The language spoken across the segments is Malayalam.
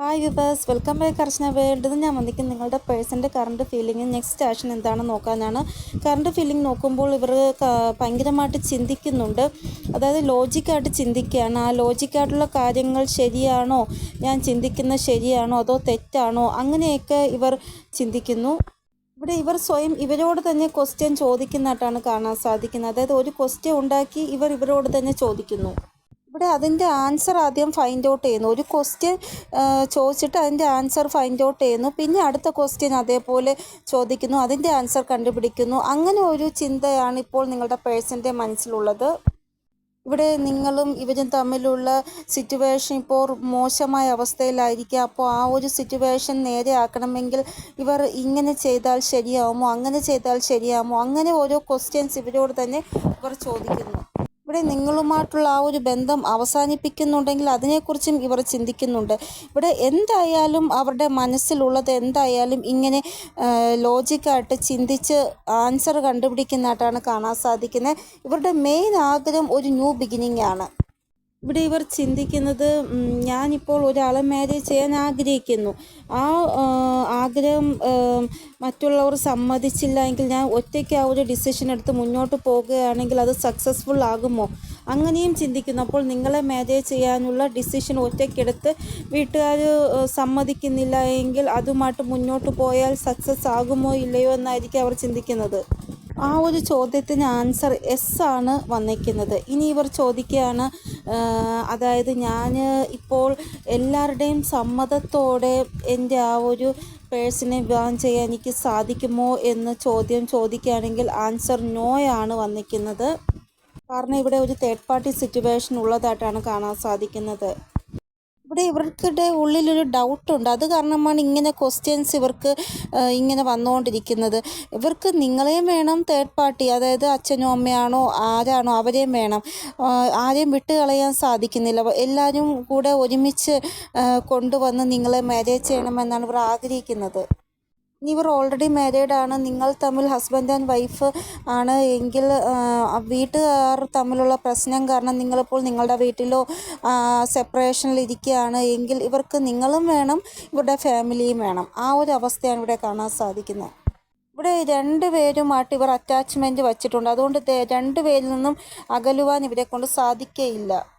Hi viewers welcome back Archana world ഞാൻ വന്നിരിക്കും നിങ്ങളുടെ പേഴ്സന്റെ കറണ്ട് ഫീലിംഗ് നെക്സ്റ്റ് ആക്ഷൻ എന്താണെന്ന് നോക്കാനാണ്. കറണ്ട് ഫീലിംഗ് നോക്കുമ്പോൾ ഇവർ ഭയങ്കരമായിട്ട് ചിന്തിക്കുന്നുണ്ട്. അതായത് ലോജിക്കായിട്ട് ചിന്തിക്കുകയാണ്. ആ ലോജിക്കായിട്ടുള്ള കാര്യങ്ങൾ ശരിയാണോ? ഞാൻ ചിന്തിക്കുന്നത് ശരിയാണോ? അതോ തെറ്റാണോ? അങ്ങനെയൊക്കെ ഇവർ ചിന്തിക്കുന്നു. ഇവിടെ ഇവർ സ്വയം ഇവരോട് തന്നെ ക്വസ്റ്റ്യൻ ചോദിക്കുന്നതായിട്ടാണ് കാണാൻ സാധിക്കുന്നത്. അതായത് ഒരു ക്വസ്റ്റ്യൻ ഉണ്ടാക്കി ഇവർ ഇവരോട് തന്നെ ചോദിക്കുന്നു. ഇവിടെ അതിന്റെ ആൻസർ ആദ്യം ഫൈൻഡ് ഔട്ട് ചെയ്യുന്നു. ഒരു ക്വസ്റ്റ്യൻ ചോദിച്ചിട്ട് അതിന്റെ ആൻസർ ഫൈൻഡ് ഔട്ട് ചെയ്യുന്നു. പിന്നെ അടുത്ത ക്വസ്റ്റ്യൻ അതേപോലെ ചോദിക്കുന്നു. അതിന്റെ ആൻസർ കണ്ടുപിടിക്കുന്നു. അങ്ങനെ ഒരു ചിന്തയാണ് ഇപ്പോൾ നിങ്ങളുടെ പേഴ്സന്റെ മനസ്സിലുള്ളത്. ഇവിടെ നിങ്ങളും ഇവരും തമ്മിലുള്ള സിറ്റുവേഷൻ ഇപ്പോൾ മോശമായ അവസ്ഥയിലായിരിക്കുക അപ്പോൾ ആ ഒരു സിറ്റുവേഷൻ നേരെയാക്കണമെങ്കിൽ ഇവർ ഇങ്ങനെ ചെയ്താൽ ശരിയാവുമോ? അങ്ങനെ ചെയ്താൽ ശരിയാവുമോ? അങ്ങനെ ഓരോ ക്വസ്റ്റ്യൻസ് ഇവരോട് തന്നെ ഇവർ ചോദിക്കുന്നു. ഇവിടെ നിങ്ങളുമായിട്ടുള്ള ആ ഒരു ബന്ധം അവസാനിപ്പിക്കുന്നുണ്ടെങ്കിൽ അതിനെക്കുറിച്ചും ഇവർ ചിന്തിക്കുന്നുണ്ട്. ഇവിടെ എന്തായാലും അവരുടെ മനസ്സിലുള്ളത് എന്തായാലും ഇങ്ങനെ ലോജിക്കായിട്ട് ചിന്തിച്ച് ആൻസർ കണ്ടുപിടിക്കുന്നതായിട്ടാണ് കാണാൻ സാധിക്കുന്നത്. ഇവരുടെ മെയിൻ ആഗ്രഹം ഒരു ന്യൂ ബിഗിനിങ് ആണ്. ഇവിടെ ഇവർ ചിന്തിക്കുന്നത് ഞാനിപ്പോൾ ഒരാളെ മാരേജ് ചെയ്യാൻ ആഗ്രഹിക്കുന്നു. ആ ആഗ്രഹം മറ്റുള്ളവർ സമ്മതിച്ചില്ല എങ്കിൽ ഞാൻ ഒറ്റയ്ക്ക് ആ ഒരു ഡിസിഷൻ എടുത്ത് മുന്നോട്ട് പോകുകയാണെങ്കിൽ അത് സക്സസ്ഫുൾ ആകുമോ? അങ്ങനെയും ചിന്തിക്കുന്നു. അപ്പോൾ നിങ്ങളെ മാരേജ് ചെയ്യാനുള്ള ഡിസിഷൻ ഒറ്റയ്ക്കെടുത്ത് വീട്ടുകാർ സമ്മതിക്കുന്നില്ല എങ്കിൽ അതുമായിട്ട് മുന്നോട്ട് പോയാൽ സക്സസ് ആകുമോ ഇല്ലയോ എന്നായിരിക്കും അവർ ചിന്തിക്കുന്നത്. ആ ഒരു ചോദ്യത്തിന് ആൻസർ എസ് ആണ് വന്നിരിക്കുന്നത്. ഇനി ഇവർ ചോദിക്കുകയാണ് അതായത് ഞാൻ ഇപ്പോൾ എല്ലാവരുടെയും സമ്മതത്തോടെ എന്റെ ആ ഒരു പേഴ്സിനെ വിവാഹം ചെയ്യാൻ എനിക്ക് സാധിക്കുമോ എന്ന് ചോദ്യം ചോദിക്കുകയാണെങ്കിൽ ആൻസർ നോ ആണ് വന്നിരിക്കുന്നത്. കാരണം ഇവിടെ ഒരു തേർഡ് പാർട്ടി സിറ്റുവേഷൻ ഉള്ളതായിട്ടാണ് കാണാൻ സാധിക്കുന്നത്. ഇവിടെ ഇവർക്കിടെ ഉള്ളിലൊരു ഡൗട്ടുണ്ട് അത് കാരണമാണ് ഇങ്ങനെ ക്വസ്റ്റ്യൻസ് ഇവർക്ക് ഇങ്ങനെ വന്നുകൊണ്ടിരിക്കുന്നത് ഇവർക്ക് നിങ്ങളെയും വേണം തേർഡ് പാർട്ടി അതായത് അച്ഛനോ അമ്മയാണോ ആരാണോ അവരെയും വേണം. ആരെയും വിട്ട് കളയാൻ സാധിക്കുന്നില്ല. എല്ലാവരും കൂടെ ഒരുമിച്ച് കൊണ്ടുവന്ന് നിങ്ങളെ മാരേജ് ചെയ്യണമെന്നാണ് ഇവർ ആഗ്രഹിക്കുന്നത്. ഇവർ ഓൾറെഡി മാരീഡ് ആണ്. നിങ്ങൾ തമ്മിൽ ഹസ്ബൻഡ് ആൻഡ് വൈഫ് ആണ് എങ്കിൽ വീട്ടുകാർ തമ്മിലുള്ള പ്രശ്നം കാരണം നിങ്ങളിപ്പോൾ നിങ്ങളുടെ വീട്ടിലോ സെപ്പറേഷനിൽ ഇരിക്കുകയാണ് എങ്കിൽ ഇവർക്ക് നിങ്ങളും വേണം ഇവരുടെ ഫാമിലിയും വേണം. ആ ഒരു അവസ്ഥയാണ് ഇവിടെ കാണാൻ സാധിക്കുന്നത്. ഇവിടെ രണ്ട് പേരുമായിട്ട് ഇവർ അറ്റാച്ച്മെന്റ് വച്ചിട്ടുണ്ട്. അതുകൊണ്ട് ദേ- രണ്ട് പേരിൽ നിന്നും അകലുവാൻ ഇവരെ കൊണ്ട് സാധിക്കുകയില്ല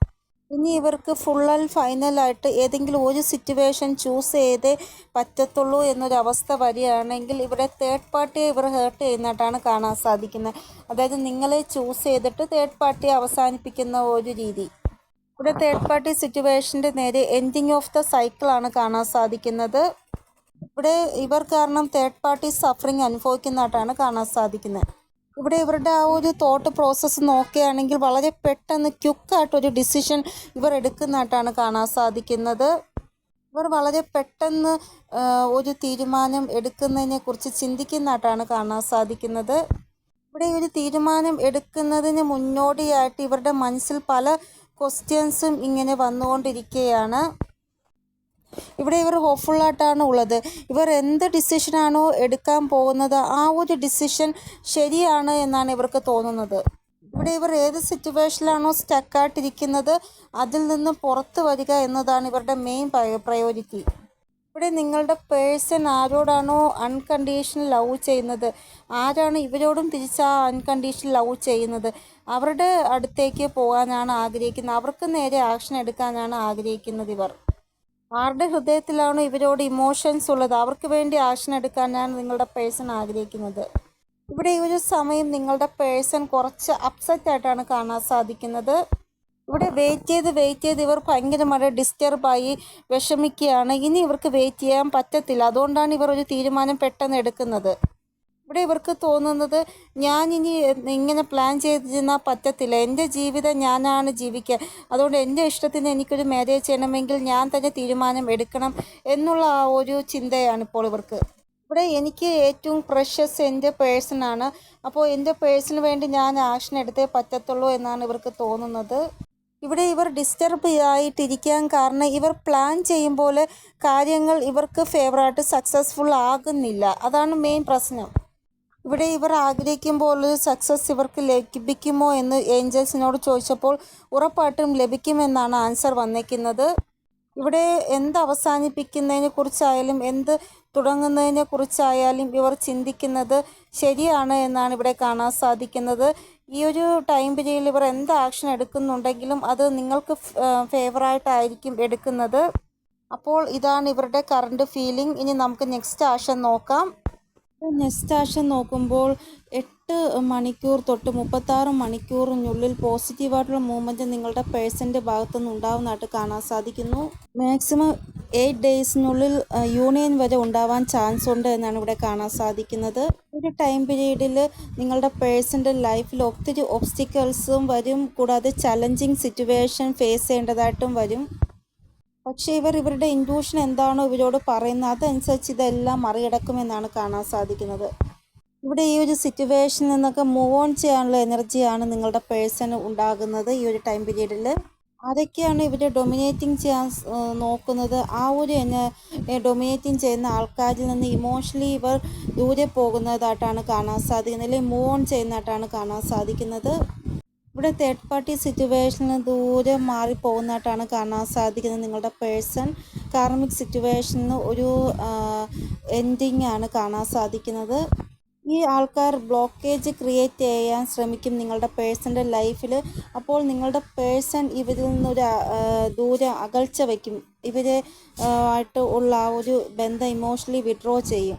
ഇനി ഇവർക്ക് ഫുൾ ആൻഡ് ഫൈനലായിട്ട് ഏതെങ്കിലും ഒരു സിറ്റുവേഷൻ ചൂസ് ചെയ്തേ പറ്റത്തുള്ളൂ എന്നൊരവസ്ഥ വരികയാണെങ്കിൽ ഇവിടെ തേർഡ് പാർട്ടിയെ ഇവർ ഹേർട്ട് ചെയ്യുന്നതായിട്ടാണ് കാണാൻ സാധിക്കുന്നത്. അതായത് നിങ്ങളെ ചൂസ് ചെയ്തിട്ട് തേർഡ് പാർട്ടിയെ അവസാനിപ്പിക്കുന്ന ഒരു രീതി. ഇവിടെ തേർഡ് പാർട്ടി സിറ്റുവേഷന്റെ നേരെ എൻഡിങ് ഓഫ് ദ സൈക്കിളാണ് കാണാൻ സാധിക്കുന്നത്. ഇവിടെ ഇവർ കാരണം തേർഡ് പാർട്ടി സഫറിങ് അനുഭവിക്കുന്നതായിട്ടാണ് കാണാൻ സാധിക്കുന്നത്. ഇവിടെ ഇവരുടെ ആ ഒരു തോട്ട് പ്രോസസ്സ് നോക്കുകയാണെങ്കിൽ വളരെ പെട്ടെന്ന് ക്യുക്കായിട്ടൊരു ഡിസിഷൻ ഇവർ എടുക്കുന്നതായിട്ടാണ് കാണാൻ സാധിക്കുന്നത്. ഇവർ വളരെ പെട്ടെന്ന് ഒരു തീരുമാനം എടുക്കുന്നതിനെ കുറിച്ച് ചിന്തിക്കുന്നതായിട്ടാണ് കാണാൻ സാധിക്കുന്നത്. ഇവിടെ ഒരു തീരുമാനം എടുക്കുന്നതിന് മുന്നോടിയായിട്ട് ഇവരുടെ മനസ്സിൽ പല ക്വസ്റ്റ്യൻസും ഇങ്ങനെ വന്നുകൊണ്ടിരിക്കുകയാണ്. ഇവിടെ ഇവർ ഹോപ്പ്ഫുള്ളായിട്ടാണ് ഉള്ളത്. ഇവർ എന്ത് ഡിസിഷനാണോ എടുക്കാൻ പോകുന്നത് ആ ഒരു ഡിസിഷൻ ശരിയാണ് എന്നാണ് ഇവർക്ക് തോന്നുന്നത്. ഇവിടെ ഇവർ ഏത് സിറ്റുവേഷനിലാണോ സ്റ്റക്കായിട്ടിരിക്കുന്നത് അതിൽ നിന്ന് പുറത്തു വരിക എന്നതാണ് ഇവരുടെ മെയിൻ പ്രയോറിറ്റി ഇവിടെ നിങ്ങളുടെ പേഴ്സൺ ആരോടാണോ അൺകണ്ടീഷണൽ ലവ് ചെയ്യുന്നത്? ആരാണ് ഇവരോടും തിരിച്ച് ആ അൺകണ്ടീഷണൽ ലവ് ചെയ്യുന്നത്? അവരുടെ അടുത്തേക്ക് പോകാനാണ് ആഗ്രഹിക്കുന്നത്. അവർക്ക് നേരെ ആക്ഷൻ എടുക്കാനാണ് ആഗ്രഹിക്കുന്നത് ഇവർ. ആരുടെ ഹൃദയത്തിലാണോ ഇവരോട് ഇമോഷൻസ് ഉള്ളത്? അവർക്ക് വേണ്ടി ആക്ഷൻ ഞാൻ നിങ്ങളുടെ പേഴ്സൺ ആഗ്രഹിക്കുന്നത്. ഇവിടെ ഈ ഒരു സമയം നിങ്ങളുടെ പേഴ്സൺ കുറച്ച് അപ്സെറ്റ് ആയിട്ടാണ് കാണാൻ സാധിക്കുന്നത്. ഇവിടെ വെയിറ്റ് ചെയ്ത് വെയിറ്റ് ചെയ്ത് ഇവർ ഭയങ്കരമായിട്ട് ഡിസ്റ്റർബായി വിഷമിക്കുകയാണ്. ഇനി ഇവർക്ക് വെയിറ്റ് ചെയ്യാൻ പറ്റത്തില്ല. അതുകൊണ്ടാണ് ഇവർ ഒരു തീരുമാനം പെട്ടെന്ന് എടുക്കുന്നത്. ഇവിടെ ഇവർക്ക് തോന്നുന്നത് ഞാൻ ഇനി ഇങ്ങനെ പ്ലാൻ ചെയ്തിരുന്നാൽ പറ്റത്തില്ല. എന്റെ ജീവിതം ഞാനാണ് ജീവിക്കുക അതുകൊണ്ട് എന്റെ ഇഷ്ടത്തിന് എനിക്കൊരു മാരേജ് ചെയ്യണമെങ്കിൽ ഞാൻ തന്നെ തീരുമാനം എടുക്കണം എന്നുള്ള ആ ഒരു ചിന്തയാണ് ഇപ്പോൾ ഇവർക്ക്. ഇവിടെ എനിക്ക് ഏറ്റവും പ്രഷ്യസ് എന്റെ പേഴ്സണാണ് അപ്പോൾ എന്റെ പേഴ്സണിന് വേണ്ടി ഞാൻ ആക്ഷൻ എടുത്തേ പറ്റത്തുള്ളൂ എന്നാണ് ഇവർക്ക് തോന്നുന്നത്. ഇവിടെ ഇവർ ഡിസ്റ്റർബ് ആയിട്ടിരിക്കാൻ കാരണം ഇവർ പ്ലാൻ ചെയ്യുമ്പോൾ കാര്യങ്ങൾ ഇവർക്ക് ഫേവറായിട്ട് സക്സസ്ഫുൾ ആകുന്നില്ല. അതാണ് മെയിൻ പ്രശ്നം. ഇവിടെ ഇവർ ആഗ്രഹിക്കുമ്പോൾ ഒരു സക്സസ് ഇവർക്ക് ലഭിക്കുമോ എന്ന് ഏഞ്ചൽസിനോട് ചോദിച്ചപ്പോൾ ഉറപ്പായിട്ടും ലഭിക്കുമെന്നാണ് ആൻസർ വന്നിരിക്കുന്നത് ഇവിടെ എന്ത് അവസാനിപ്പിക്കുന്നതിനെ കുറിച്ചായാലും എന്ത് തുടങ്ങുന്നതിനെ കുറിച്ചായാലും ഇവർ ചിന്തിക്കുന്നത് ശരിയാണ് എന്നാണ് ഇവിടെ കാണാൻ സാധിക്കുന്നത്. ഈ ഒരു ടൈം പീരീഡിൽ ഇവർ എന്ത് ആക്ഷൻ എടുക്കുന്നുണ്ടെങ്കിലും അത് നിങ്ങൾക്ക് ഫേവറായിട്ടായിരിക്കും എടുക്കുന്നത്. അപ്പോൾ ഇതാണ് ഇവരുടെ കറണ്ട് ഫീലിംഗ് ഇനി നമുക്ക് നെക്സ്റ്റ് ആക്ഷൻ നോക്കാം. നെക്സ്റ്റ് ആക്ഷൻ നോക്കുമ്പോൾ എട്ട് മണിക്കൂർ തൊട്ട് മുപ്പത്താറ് മണിക്കൂറിനുള്ളിൽ പോസിറ്റീവായിട്ടുള്ള മൂവ്മെന്റ് നിങ്ങളുടെ പേഴ്സന്റെ ഭാഗത്തുനിന്ന് ഉണ്ടാവുന്നതായിട്ട് കാണാൻ സാധിക്കുന്നു. മാക്സിമം എയ്റ്റ് ഡേയ്സിനുള്ളിൽ യൂണിയൻ വരെ ഉണ്ടാവാൻ ചാൻസ് ഉണ്ട് എന്നാണ് ഇവിടെ കാണാൻ സാധിക്കുന്നത്. ഒരു ടൈം പീരീഡിൽ നിങ്ങളുടെ പേഴ്സന്റെ ലൈഫിൽ ഒത്തിരി ഒബ്സ്റ്റിക്കൽസും വരും. കൂടാതെ ചലഞ്ചിങ് സിറ്റുവേഷൻ ഫേസ് ചെയ്യേണ്ടതായിട്ടും വരും. പക്ഷേ ഇവർ ഇവരുടെ ഇൻക്ലൂഷൻ എന്താണോ ഇവരോട് പറയുന്നത് അതനുസരിച്ച് ഇതെല്ലാം മറികടക്കുമെന്നാണ് കാണാൻ സാധിക്കുന്നത്. ഇവിടെ ഈ ഒരു സിറ്റുവേഷനിൽ നിന്നൊക്കെ മൂവ് ഓൺ ചെയ്യാനുള്ള എനർജിയാണ് നിങ്ങളുടെ പേഴ്സൺ ഉണ്ടാകുന്നത് ഈ ഒരു ടൈം പീരീഡിൽ ആരൊക്കെയാണ് ഇവർ ഡൊമിനേറ്റിംഗ് ചെയ്യാൻ നോക്കുന്നത്. ആ ഒരു ഡൊമിനേറ്റിംഗ് ചെയ്യുന്ന ആൾക്കാരിൽ നിന്ന് ഇമോഷണലി ഇവർ ദൂരെ പോകുന്നതായിട്ടാണ് കാണാൻ സാധിക്കുന്നത്. അല്ലെങ്കിൽ മൂവ് ഓൺ ചെയ്യുന്നതായിട്ടാണ് കാണാൻ സാധിക്കുന്നത്. ഇവിടെ തേർഡ് പാർട്ടി സിറ്റുവേഷനിൽ ദൂരെ മാറിപ്പോകുന്നതായിട്ടാണ് കാണാൻ സാധിക്കുന്നത് നിങ്ങളുടെ പേഴ്സൺ കാർമിക് സിറ്റുവേഷനിൽ ഒരു എൻഡിങ് ആണ് കാണാൻ സാധിക്കുന്നത്. ഈ ആൾക്കാർ ബ്ലോക്കേജ് ക്രിയേറ്റ് ചെയ്യാൻ ശ്രമിക്കും നിങ്ങളുടെ പേഴ്സന്റെ ലൈഫിൽ അപ്പോൾ നിങ്ങളുടെ പേഴ്സൺ ഇവരിൽ നിന്നൊരു ദൂരെ അകൽച്ച വയ്ക്കും. ഇവരെ ആയിട്ട് ഉള്ള ആ ഒരു ബന്ധം ഇമോഷണലി വിഡ്രോ ചെയ്യും.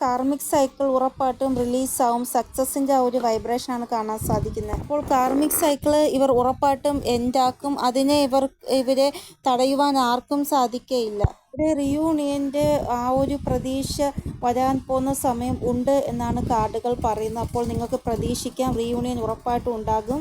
കാർമിക് സൈക്കിൾ ഉറപ്പായിട്ടും റിലീസാവും സക്സസിന്റെ ആ ഒരു വൈബ്രേഷൻ ആണ് കാണാൻ സാധിക്കുന്നത്. അപ്പോൾ കാർമിക് സൈക്കിൾ ഇവർ ഉറപ്പായിട്ടും എൻഡാക്കും അതിനെ ഇവർ ഇവരെ തടയുവാൻ ആർക്കും സാധിക്കയില്ല. ഒരു റിയൂണിയന്റെ ആ ഒരു പ്രതീക്ഷ വരാൻ പോകുന്ന സമയം ഉണ്ട് എന്നാണ് കാർഡുകൾ പറയുന്നത്. അപ്പോൾ നിങ്ങൾക്ക് പ്രതീക്ഷിക്കാം റിയൂണിയൻ ഉറപ്പായിട്ടും ഉണ്ടാകും.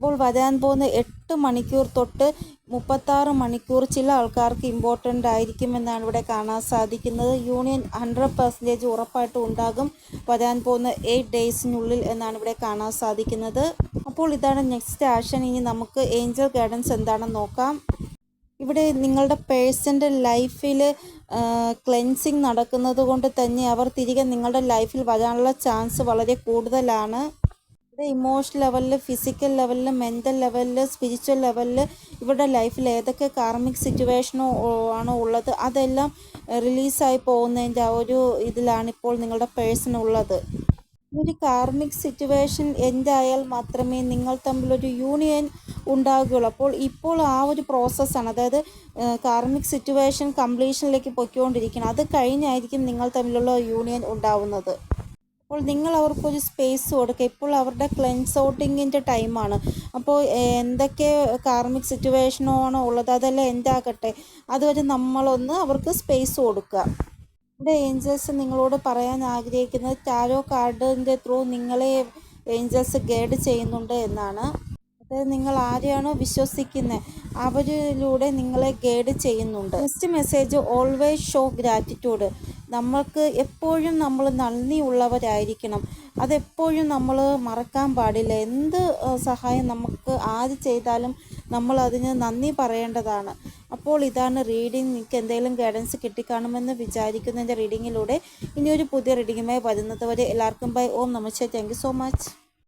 ഇപ്പോൾ വരാൻ പോകുന്ന എട്ട് മണിക്കൂർ തൊട്ട് മുപ്പത്താറ് മണിക്കൂർ ചില ആൾക്കാർക്ക് ഇമ്പോർട്ടന്റ് ആയിരിക്കുമെന്നാണ് ഇവിടെ കാണാൻ സാധിക്കുന്നത്. യൂണിയൻ ഹൺഡ്രഡ് പെർസെന്റേജ് ഉറപ്പായിട്ടും ഉണ്ടാകും വരാൻ പോകുന്ന എയ്റ്റ് ഡേയ്സിനുള്ളിൽ എന്നാണ് ഇവിടെ കാണാൻ സാധിക്കുന്നത്. അപ്പോൾ ഇതാണ് നെക്സ്റ്റ് ആക്ഷൻ ഇനി നമുക്ക് ഏഞ്ചൽ ഗൈഡൻസ് എന്താണെന്ന് നോക്കാം. ഇവിടെ നിങ്ങളുടെ പേഴ്സന്റെ ലൈഫിൽ ക്ലെൻസിങ് നടക്കുന്നത് കൊണ്ട് തന്നെ അവർ തിരികെ നിങ്ങളുടെ ലൈഫിൽ വരാനുള്ള ചാൻസ് വളരെ കൂടുതലാണ്. ഇമോഷണൽ ലെവലിൽ ഫിസിക്കൽ ലെവലിൽ മെന്റൽ ലെവലിൽ സ്പിരിച്വൽ ലെവലിൽ ഇവരുടെ ലൈഫിൽ ഏതൊക്കെ കാർമിക് സിറ്റുവേഷനോ ആണോ ഉള്ളത് അതെല്ലാം റിലീസായി പോകുന്നതിന്റെ ആ ഒരു ഇതിലാണിപ്പോൾ നിങ്ങളുടെ പേഴ്സൺ ഉള്ളത്. ഒരു കാർമിക് സിറ്റുവേഷൻ എന്തായാൽ മാത്രമേ നിങ്ങൾ തമ്മിലൊരു യൂണിയൻ ഉണ്ടാകുകയുള്ളൂ അപ്പോൾ ഇപ്പോൾ ആ ഒരു പ്രോസസ്സാണ് അതായത് കാർമിക് സിറ്റുവേഷൻ കംപ്ലീഷനിലേക്ക് പൊയ്ക്കൊണ്ടിരിക്കണം അത് കഴിഞ്ഞായിരിക്കും നിങ്ങൾ തമ്മിലുള്ള യൂണിയൻ ഉണ്ടാവുന്നത്. അപ്പോൾ നിങ്ങൾ അവർക്കൊരു സ്പേസ് കൊടുക്കുക ഇപ്പോൾ അവരുടെ ക്ലെൻസ് ഔട്ടിങ്ങിന്റെ ടൈമാണ് അപ്പോൾ എന്തൊക്കെ കാർമിക് സിറ്റുവേഷനോ ആണോ ഉള്ളത് അതെല്ലാം എന്താകട്ടെ അതുവരെ നമ്മളൊന്ന് അവർക്ക് സ്പേസ് കൊടുക്കുക. ഇവിടെ ഏഞ്ചൽസ് നിങ്ങളോട് പറയാൻ ആഗ്രഹിക്കുന്നത് ടാരോ കാർഡിന്റെ ത്രൂ നിങ്ങളെ ഏഞ്ചൽസ് ഗൈഡ് ചെയ്യുന്നുണ്ട് എന്നാണ്. നിങ്ങൾ ആരെയാണോ വിശ്വസിക്കുന്നത് അവരിലൂടെ നിങ്ങളെ ഗൈഡ് ചെയ്യുന്നുണ്ട്. Next message always show gratitude നമ്മൾക്ക് എപ്പോഴും നമ്മൾ നന്ദിയുള്ളവരായിരിക്കണം അതെപ്പോഴും നമ്മൾ മറക്കാൻ പാടില്ല. എന്ത് സഹായം നമുക്ക് ആര് ചെയ്താലും നമ്മൾ അതിന് നന്ദി പറയേണ്ടതാണ്. അപ്പോൾ ഇതാണ് റീഡിംഗ് നിങ്ങൾക്ക് എന്തെങ്കിലും ഗൈഡൻസ് കിട്ടിക്കാണുമെന്ന് വിചാരിക്കുന്നതിന്റെ റീഡിങ്ങിലൂടെ ഇനിയൊരു പുതിയ റീഡിങ്ങുമായി വരുന്നത് വരെ എല്ലാവർക്കും ബൈ ഓം നമസ്തേ താങ്ക് സോ മച്ച്